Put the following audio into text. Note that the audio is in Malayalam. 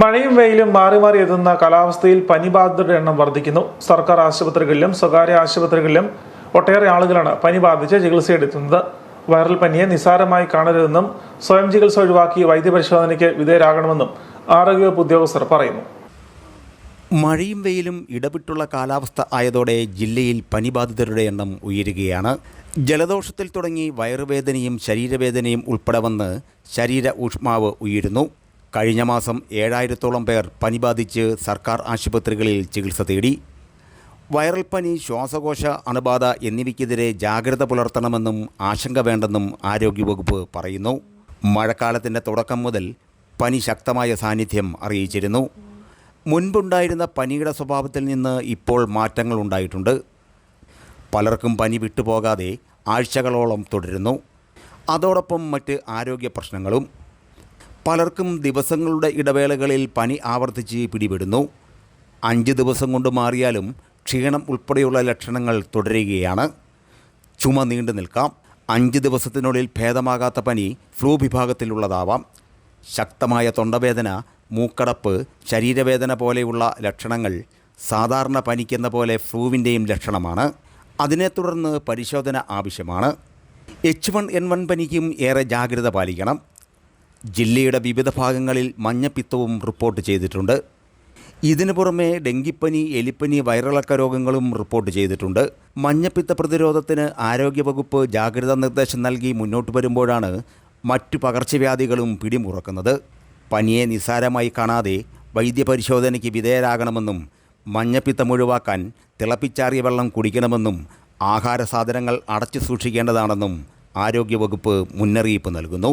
മഴയും വെയിലും മാറി മാറി എത്തുന്ന കാലാവസ്ഥയിൽ പനിബാധിതരുടെ എണ്ണം വർദ്ധിക്കുന്നു. സർക്കാർ ആശുപത്രികളിലും സ്വകാര്യ ആശുപത്രികളിലും ഒട്ടേറെ ആളുകളാണ് പനി ബാധിച്ച് ചികിത്സയെടുത്തുന്നത് വൈറൽ പനിയെ നിസാരമായി കാണരുതെന്നും സ്വയം ചികിത്സ ഒഴിവാക്കി വൈദ്യപരിശോധനയ്ക്ക് വിധേയരാകണമെന്നും ആരോഗ്യവകുപ്പ് ഉദ്യോഗസ്ഥർ പറയുന്നു. മഴയും വെയിലും ഇടവിട്ടുള്ള കാലാവസ്ഥ ആയതോടെ ജില്ലയിൽ പനിബാധിതരുടെ എണ്ണം ഉയരുകയാണ്. ജലദോഷത്തിൽ തുടങ്ങി വയറുവേദനയും ശരീരവേദനയും ഉൾപ്പെടെ വന്ന് ശരീര ഊഷ്മാവ് ഉയരുന്നു. കഴിഞ്ഞ മാസം ഏഴായിരത്തോളം പേർ പനി ബാധിച്ച് സർക്കാർ ആശുപത്രികളിൽ ചികിത്സ തേടി. വൈറൽ പനി ശ്വാസകോശ അണുബാധ എന്നിവയ്ക്കെതിരെ ജാഗ്രത പുലർത്തണമെന്നും ആശങ്ക വേണ്ടെന്നും ആരോഗ്യവകുപ്പ് പറയുന്നു. മഴക്കാലത്തിന്റെ തുടക്കം മുതൽ പനി ശക്തമായ സാന്നിധ്യം അറിയിച്ചിരുന്നു. മുൻപുണ്ടായിരുന്ന പനിയുടെ സ്വഭാവത്തിൽ നിന്ന് ഇപ്പോൾ മാറ്റങ്ങൾ ഉണ്ടായിട്ടുണ്ട്. പലർക്കും പനി വിട്ടുപോകാതെ ആഴ്ചകളോളം തുടരുന്നു. അതോടൊപ്പം മറ്റ് ആരോഗ്യ പ്രശ്നങ്ങളും പലർക്കും ദിവസങ്ങളുടെ ഇടവേളകളിൽ പനി ആവർത്തിച്ച് പിടിപെടുന്നു. അഞ്ച് ദിവസം കൊണ്ട് മാറിയാലും ക്ഷീണം ഉൾപ്പെടെയുള്ള ലക്ഷണങ്ങൾ തുടരുകയാണ്. ചുമ നീണ്ടു നിൽക്കാം. അഞ്ച് ദിവസത്തിനുള്ളിൽ ഭേദമാകാത്ത പനി ഫ്ലൂ വിഭാഗത്തിലുള്ളതാവാം. ശക്തമായ തൊണ്ടവേദന മൂക്കടപ്പ് ശരീരവേദന പോലെയുള്ള ലക്ഷണങ്ങൾ സാധാരണ പനിക്കെന്ന പോലെ ഫ്ലൂവിന്റെയും ലക്ഷണമാണ്. അതിനെ തുടർന്ന് പരിശോധന ആവശ്യമാണ്. എച്ച് വൺ എൻ വൺ പനിക്കും ഏറെ ജാഗ്രത പാലിക്കണം. ജില്ലയുടെ വിവിധ ഭാഗങ്ങളിൽ മഞ്ഞപ്പിത്തവും റിപ്പോർട്ട് ചെയ്തിട്ടുണ്ട്. ഇതിനു പുറമെ ഡെങ്കിപ്പനി എലിപ്പനി വയറിളക്ക രോഗങ്ങളും റിപ്പോർട്ട് ചെയ്തിട്ടുണ്ട്. മഞ്ഞപ്പിത്ത പ്രതിരോധത്തിന് ആരോഗ്യവകുപ്പ് ജാഗ്രതാ നിർദ്ദേശം നൽകി മുന്നോട്ട് വരുമ്പോഴാണ് മറ്റു പകർച്ചവ്യാധികളും പിടിമുറക്കുന്നത്. പനിയെ നിസ്സാരമായി കാണാതെ വൈദ്യപരിശോധനയ്ക്ക് വിധേയരാകണമെന്നും മഞ്ഞപ്പിത്തം ഒഴിവാക്കാൻ തിളപ്പിച്ചാറിയ വെള്ളം കുടിക്കണമെന്നും ആഹാര സാധനങ്ങൾ അടച്ചു സൂക്ഷിക്കേണ്ടതാണെന്നും ആരോഗ്യവകുപ്പ് മുന്നറിയിപ്പ് നൽകുന്നു.